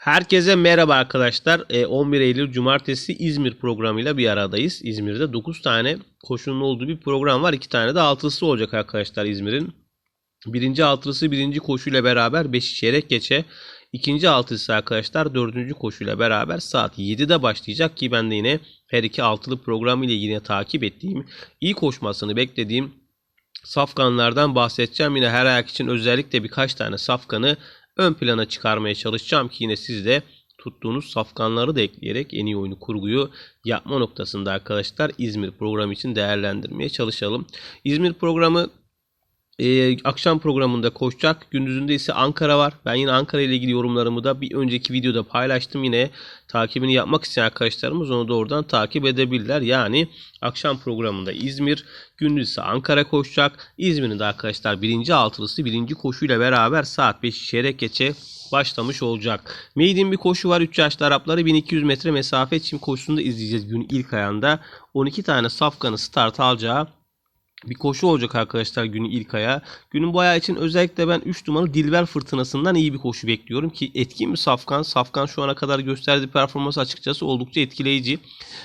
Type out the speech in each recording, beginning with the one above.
Herkese merhaba arkadaşlar. E, 11 Eylül Cumartesi İzmir programıyla bir aradayız. İzmir'de 9 tane koşunun olduğu bir program var. 2 tane de altısı olacak arkadaşlar İzmir'in. Birinci altılısı birinci koşuyla beraber 5 çeyrek geçe. İkinci altılısı arkadaşlar dördüncü koşuyla beraber saat 7'de başlayacak ki ben de yine her iki altılı programı ile yine takip ettiğim, iyi koşmasını beklediğim safkanlardan bahsedeceğim. Yine her ayak için özellikle birkaç tane safkanı ön plana çıkarmaya çalışacağım ki yine siz de tuttuğunuz safkanları da ekleyerek en iyi oyunu kurguyu yapma noktasında arkadaşlar İzmir programı için değerlendirmeye çalışalım. İzmir programı e, akşam programında koşacak. Gündüzünde ise Ankara var. Ben yine Ankara ile ilgili yorumlarımı da bir önceki videoda paylaştım. Yine takibini yapmak isteyen arkadaşlarımız onu da oradan takip edebilirler. Yani akşam programında İzmir, gündüz ise Ankara koşacak. İzmir'in de arkadaşlar birinci altılısı birinci koşuyla beraber saat 5 çeyrek geçe başlamış olacak. Maiden bir koşu var. 3 yaşlı Arapları 1200 metre mesafe çim koşusunda izleyeceğiz gün ilk ayında. 12 tane safkanı start alacağı bir koşu olacak arkadaşlar günün ilk ayağı. Günün bu ayağı için özellikle ben 3 numaralı Dilber Fırtınası'ndan iyi bir koşu bekliyorum ki etkin bir Safkan. Safkan şu ana kadar gösterdiği performans açıkçası oldukça etkileyici.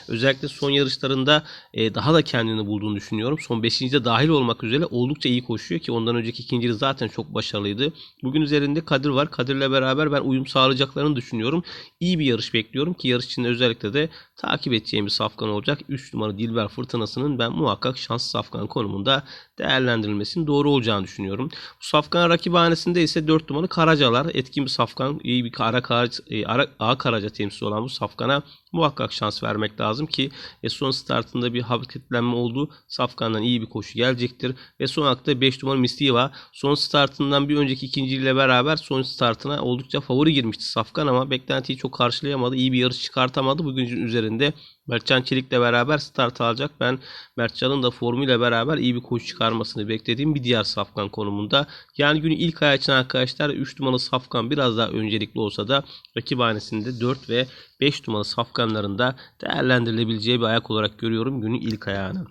Özellikle son yarışlarında e, daha da kendini bulduğunu düşünüyorum. Son 5. dahil olmak üzere oldukça iyi koşuyor ki ondan önceki ikinci zaten çok başarılıydı. Bugün üzerinde Kadir var. Kadir'le beraber ben uyum sağlayacaklarını düşünüyorum. İyi bir yarış bekliyorum ki yarış içinde özellikle de takip edeceğim bir Safkan olacak. 3 numaralı Dilber Fırtınası'nın ben muhakkak şans Safkan konumunda değerlendirilmesinin doğru olacağını düşünüyorum. Bu Safkan rakibhanesinde ise 4 numaralı Karacalar. Etkin bir Safkan, iyi bir Kara, Kara, e, Ara, A Karaca temsil olan bu Safkan'a muhakkak şans vermek lazım ki e, son startında bir hareketlenme oldu. Safkan'dan iyi bir koşu gelecektir. Ve son akta 5 numaralı Mistiva son startından bir önceki ikinciyle beraber son startına oldukça favori girmişti Safkan ama beklentiyi çok karşılayamadı. İyi bir yarış çıkartamadı. Bugün üzerinde Mertcan Çelik'le beraber start alacak. Ben Mertcan'ın da formuyla beraber iyi bir koşu çıkarmasını beklediğim bir diğer Safkan konumunda. Yani günü ilk ayağı için arkadaşlar 3 numaralı Safkan biraz daha öncelikli olsa da rakibhanesinde 4 ve 5 numaralı Safkanlarında değerlendirilebileceği bir ayak olarak görüyorum günün ilk ayağını.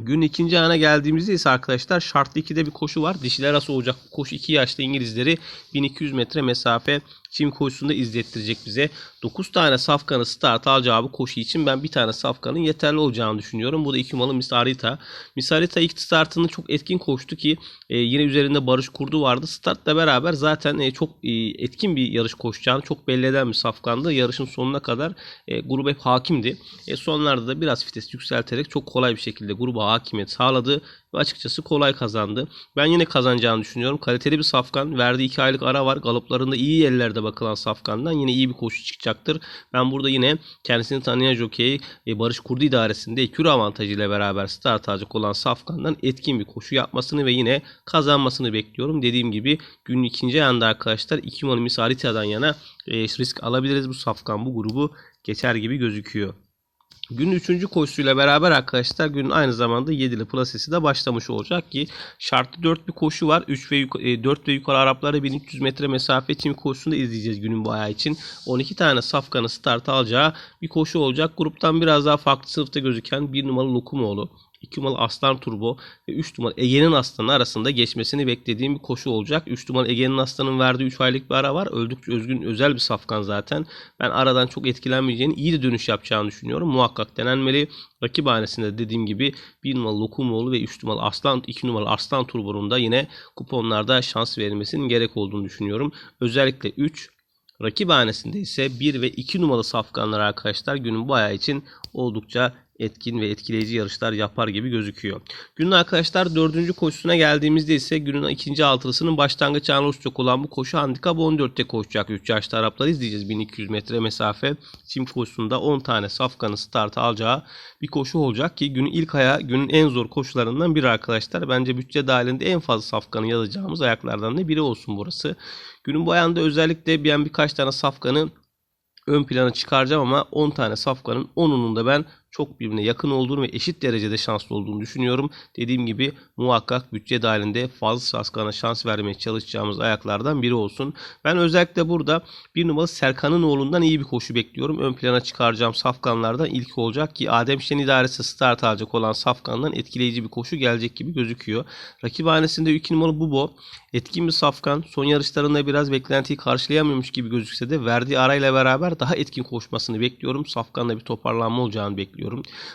Gün ikinci ana geldiğimizde ise arkadaşlar şartlı 2'de bir koşu var. Dişiler arası olacak koşu 2 yaşlı İngilizleri 1200 metre mesafe çim koşusunda izlettirecek bize. 9 tane safkanı start alacağı koşu için ben bir tane safkanın yeterli olacağını düşünüyorum. Bu da iki numaralı Misarita. Misarita ilk startını çok etkin koştu ki e, yine üzerinde Barış Kurdu vardı. Startla beraber zaten e, çok e, etkin bir yarış koşacağını çok belli eden bir safkandı. Yarışın sonuna kadar e, grup hep hakimdi. E, sonlarda da biraz vites yükselterek çok kolay bir şekilde gruba hakimiyet sağladı ve açıkçası kolay kazandı. Ben yine kazanacağını düşünüyorum. Kaliteli bir safkan. Verdiği 2 aylık ara var. Galoplarında iyi yerlerde bakılan safkandan yine iyi bir koşu çıkacaktır. Ben burada yine kendisini tanıyan jockey e, Barış Kurdu idaresinde kür avantajıyla beraber start alacak olan safkandan etkin bir koşu yapmasını ve yine kazanmasını bekliyorum. Dediğim gibi günün ikinci yanında arkadaşlar 2 numaralı Misarita'dan yana e, risk alabiliriz. Bu safkan bu grubu geçer gibi gözüküyor. Günün 3. koşusuyla beraber arkadaşlar günün aynı zamanda 7'li plasesi de başlamış olacak ki şartlı 4 bir koşu var. 3 ve yukarı, 4 ve yukarı Arapları 1300 metre mesafe için koşusunu izleyeceğiz günün bu ayağı için. 12 tane safkanı start alacağı bir koşu olacak. Gruptan biraz daha farklı sınıfta gözüken 1 numaralı Lukumoğlu 2 numaralı Aslan Turbo ve 3 numaralı Ege'nin Aslanı arasında geçmesini beklediğim bir koşu olacak. 3 numaralı Ege'nin Aslan'ın verdiği 3 aylık bir ara var. Öldükçe özgün özel bir safkan zaten. Ben aradan çok etkilenmeyeceğini, iyi de dönüş yapacağını düşünüyorum. Muhakkak denenmeli. Rakip hanesinde dediğim gibi 1 numaralı Lokumoğlu ve 3 numaralı Aslan, 2 numaralı Aslan Turbo'nun da yine kuponlarda şans verilmesinin gerek olduğunu düşünüyorum. Özellikle 3, Rakip hanesinde ise 1 ve 2 numaralı safkanlar arkadaşlar günün bu ayağı için oldukça etkin ve etkileyici yarışlar yapar gibi gözüküyor. Günün arkadaşlar dördüncü koşusuna geldiğimizde ise günün ikinci altılısının başlangıç anı oluşacak olan bu koşu handikap 14'te koşacak. 3 yaşlı Arapları izleyeceğiz. 1200 metre mesafe çim koşusunda 10 tane safkanı start alacağı bir koşu olacak ki günün ilk ayağı günün en zor koşularından biri arkadaşlar. Bence bütçe dahilinde en fazla safkanı yazacağımız ayaklardan da biri olsun burası. Günün bu ayağında özellikle ben birkaç tane safkanı ön plana çıkaracağım ama 10 tane safkanın 10'unun da ben çok birbirine yakın olduğunu ve eşit derecede şanslı olduğunu düşünüyorum. Dediğim gibi muhakkak bütçe dahilinde fazla safkana şans vermeye çalışacağımız ayaklardan biri olsun. Ben özellikle burada bir numaralı Serkan'ın oğlundan iyi bir koşu bekliyorum. Ön plana çıkaracağım safkanlardan ilk olacak ki Adem Şen idaresi start alacak olan safkandan etkileyici bir koşu gelecek gibi gözüküyor. Rakiphanesinde 2 numaralı Bubo etkin bir safkan. Son yarışlarında biraz beklentiyi karşılayamıyormuş gibi gözükse de verdiği arayla beraber daha etkin koşmasını bekliyorum. Safkan'da bir toparlanma olacağını bekliyorum.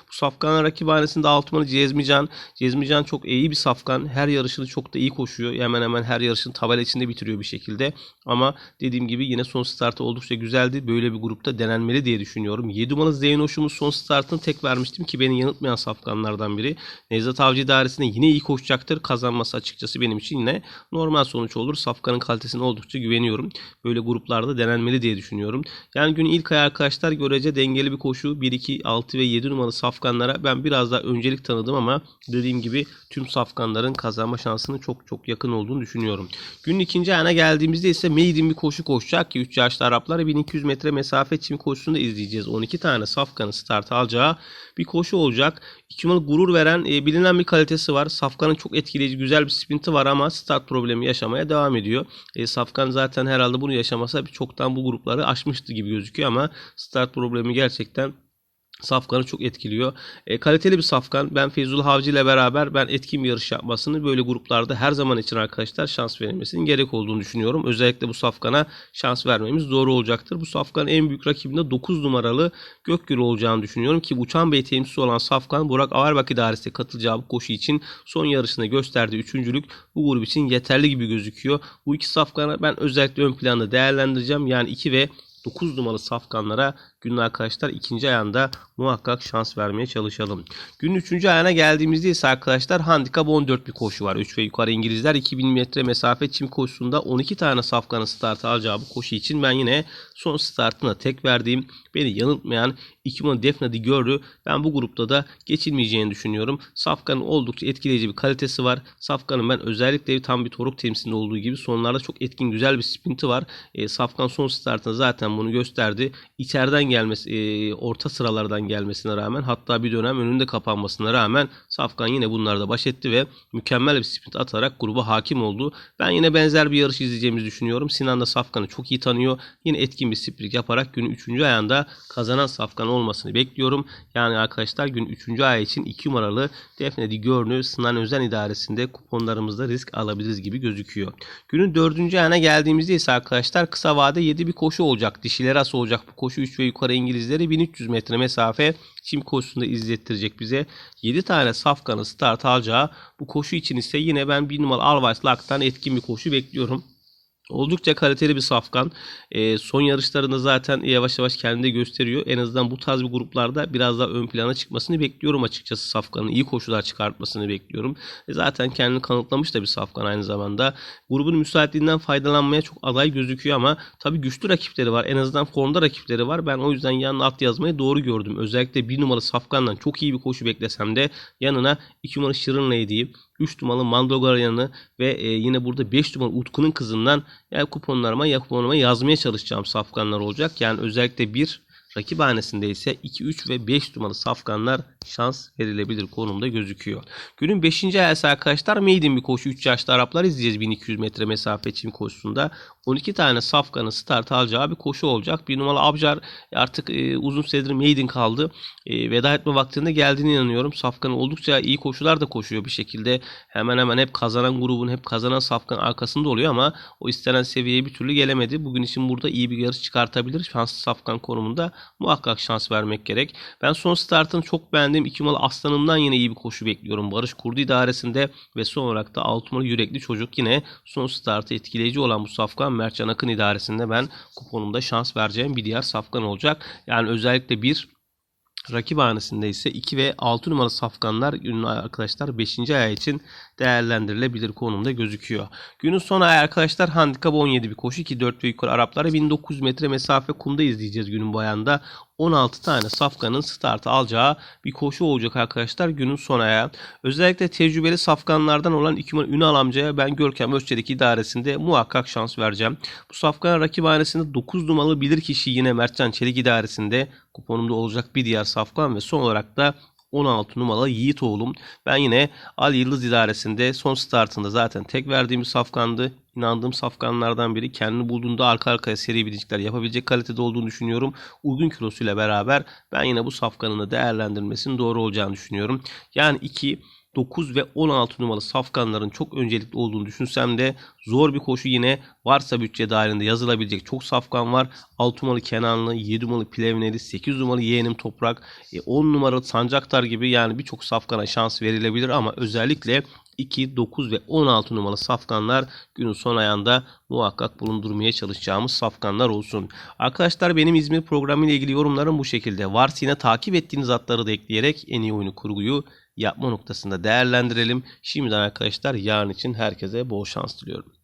Bu safkanın rakiphanesinde 6 numaralı Cezmican. Cezmican çok iyi bir safkan. Her yarışını çok da iyi koşuyor. Hemen hemen her yarışını tabela içinde bitiriyor bir şekilde. Ama dediğim gibi yine son startı oldukça güzeldi. Böyle bir grupta denenmeli diye düşünüyorum. 7 numaralı Zeynoş'umuz son startını tek vermiştim ki beni yanıltmayan safkanlardan biri. Nevzat Avcı idaresinde yine iyi koşacaktır. Kazanması açıkçası benim için yine normal sonuç olur. Safkanın kalitesine oldukça güveniyorum. Böyle gruplarda denenmeli diye düşünüyorum. Yani günün ilk ayı arkadaşlar görece dengeli bir koşu. 1, 2, 6 ve 7 numaralı safkanlara ben biraz daha öncelik tanıdım ama dediğim gibi tüm safkanların kazanma şansının çok çok yakın olduğunu düşünüyorum. Günün ikinci ayına geldiğimizde ise maiden bir koşu koşacak ki 3 yaşlı Araplar 1200 metre mesafe çim koşusunu da izleyeceğiz. 12 tane safkanın start alacağı bir koşu olacak. 2 numaralı gurur veren e, bilinen bir kalitesi var. Safkan'ın çok etkileyici güzel bir sprinti var ama start problemi yaşamaya devam ediyor. E, Safkan zaten herhalde bunu yaşamasa çoktan bu grupları aşmıştı gibi gözüküyor ama start problemi gerçekten Safkan'ı çok etkiliyor. E, kaliteli bir Safkan. Ben Feyzullah Avcı ile beraber ben etkin bir yarış yapmasını böyle gruplarda her zaman için arkadaşlar şans verilmesinin gerek olduğunu düşünüyorum. Özellikle bu Safkan'a şans vermemiz doğru olacaktır. Bu Safkan en büyük rakibinde 9 numaralı Gökgül olacağını düşünüyorum ki Uçan Bey temsilcisi olan Safkan Burak Averbak idaresine katılacağı bu koşu için son yarışında gösterdiği üçüncülük bu grup için yeterli gibi gözüküyor. Bu iki Safkan'ı ben özellikle ön planda değerlendireceğim. Yani 2 ve 9 numaralı safkanlara günün arkadaşlar ikinci ayağında muhakkak şans vermeye çalışalım. Günün üçüncü ayağına geldiğimizde ise arkadaşlar handikap 14 bir koşu var. 3 ve yukarı İngilizler 2000 metre mesafe çim koşusunda 12 tane safkanın start alacağı bu koşu için ben yine son startına tek verdiğim beni yanıltmayan 2 numaralı Defna Di Görü ben bu grupta da geçilmeyeceğini düşünüyorum. Safkan'ın oldukça etkileyici bir kalitesi var. Safkan'ın ben özellikle tam bir toruk temsilinde olduğu gibi sonlarda çok etkin güzel bir sprinti var. E, Safkan son startında zaten bunu gösterdi. İçeriden gelmesi, e, orta sıralardan gelmesine rağmen hatta bir dönem önünde kapanmasına rağmen Safkan yine bunlarda baş etti ve mükemmel bir sprint atarak gruba hakim oldu. Ben yine benzer bir yarış izleyeceğimizi düşünüyorum. Sinan da Safkan'ı çok iyi tanıyor. Yine etkin bir sprint yaparak günün 3. ayağında kazanan Safkan olmasını bekliyorum. Yani arkadaşlar gün 3. ay için 2 numaralı Defne Di Sinan Özen idaresinde kuponlarımızda risk alabiliriz gibi gözüküyor. Günün 4. ayağına geldiğimizde ise arkadaşlar kısa vade 7 bir koşu olacak. Dişiler as olacak bu koşu 3 ve yukarı İngilizleri 1300 metre mesafe çim koşusunda izlettirecek bize. 7 tane safkanı start alacağı bu koşu için ise yine ben 1 numaralı Alvays Lak'tan etkin bir koşu bekliyorum. Oldukça kaliteli bir safkan. E, son yarışlarında zaten yavaş yavaş kendini gösteriyor. En azından bu tarz bir gruplarda biraz daha ön plana çıkmasını bekliyorum açıkçası safkanın. iyi koşular çıkartmasını bekliyorum. E, zaten kendini kanıtlamış da bir safkan aynı zamanda. Grubun müsaitliğinden faydalanmaya çok aday gözüküyor ama tabii güçlü rakipleri var. En azından formda rakipleri var. Ben o yüzden yanına at yazmayı doğru gördüm. Özellikle bir numaralı safkandan çok iyi bir koşu beklesem de yanına 2 numaralı Şirin Lady'yi 3 numaralı Mandogaryan'ı ve e, yine burada 5 numaralı Utku'nun kızından ya kuponlarıma ya kuponlarıma yazmaya çalışacağım safkanlar olacak. Yani özellikle bir Rakip hanesinde ise 2, 3 ve 5 numaralı safkanlar şans verilebilir konumda gözüküyor. Günün 5. ayası arkadaşlar maiden bir koşu 3 yaşlı Araplar izleyeceğiz 1200 metre mesafe çim koşusunda. 12 tane safkanın start alacağı bir koşu olacak. Bir numaralı Abjar artık e, uzun süredir maiden kaldı. E, veda etme vaktinde geldiğine inanıyorum. Safkan oldukça iyi koşular da koşuyor bir şekilde. Hemen hemen hep kazanan grubun hep kazanan safkan arkasında oluyor ama o istenen seviyeye bir türlü gelemedi. Bugün için burada iyi bir yarış çıkartabilir. Şanslı safkan konumunda muhakkak şans vermek gerek. Ben son startını çok beğendim. 2 numaralı Aslanım'dan yine iyi bir koşu bekliyorum. Barış Kurdu idaresinde ve son olarak da 6 numaralı Yürekli Çocuk yine son startı etkileyici olan bu safkan Mertcan Akın idaresinde ben kuponumda şans vereceğim bir diğer safkan olacak. Yani özellikle bir Rakip hanesinde ise 2 ve 6 numaralı safkanlar arkadaşlar 5. ay için değerlendirilebilir konumda gözüküyor. Günün son ayı arkadaşlar handikap 17 bir koşu ki 4 ve yukarı Araplara 1900 metre mesafe kumda izleyeceğiz günün bu. 16 tane safkanın startı alacağı bir koşu olacak arkadaşlar günün son ayağı. Özellikle tecrübeli safkanlardan olan 2 numara Ünal amcaya ben Görkem Özçelik idaresinde muhakkak şans vereceğim. Bu safkan rakibhanesinde 9 numaralı bilirkişi yine Mertcan Çelik idaresinde kuponumda olacak bir diğer safkan ve son olarak da 16 numaralı Yiğit oğlum. Ben yine Ali Yıldız idaresinde son startında zaten tek verdiğim bir safkandı. İnandığım safkanlardan biri. Kendini bulduğunda arka arkaya seri bilinçler yapabilecek kalitede olduğunu düşünüyorum. Uygun kilosuyla beraber ben yine bu safkanın da değerlendirmesinin doğru olacağını düşünüyorum. Yani 2, 9 ve 16 numaralı safkanların çok öncelikli olduğunu düşünsem de zor bir koşu yine varsa bütçe dahilinde yazılabilecek çok safkan var. 6 numaralı Kenanlı, 7 numaralı Plevneli, 8 numaralı Yeğenim Toprak, 10 numaralı Sancaktar gibi yani birçok safkana şans verilebilir ama özellikle 2, 9 ve 16 numaralı safkanlar günün son ayağında muhakkak bulundurmaya çalışacağımız safkanlar olsun. Arkadaşlar benim İzmir programı ile ilgili yorumlarım bu şekilde. Varsa yine takip ettiğiniz atları da ekleyerek en iyi oyunu kurguyu yapma noktasında değerlendirelim. Şimdiden arkadaşlar yarın için herkese bol şans diliyorum.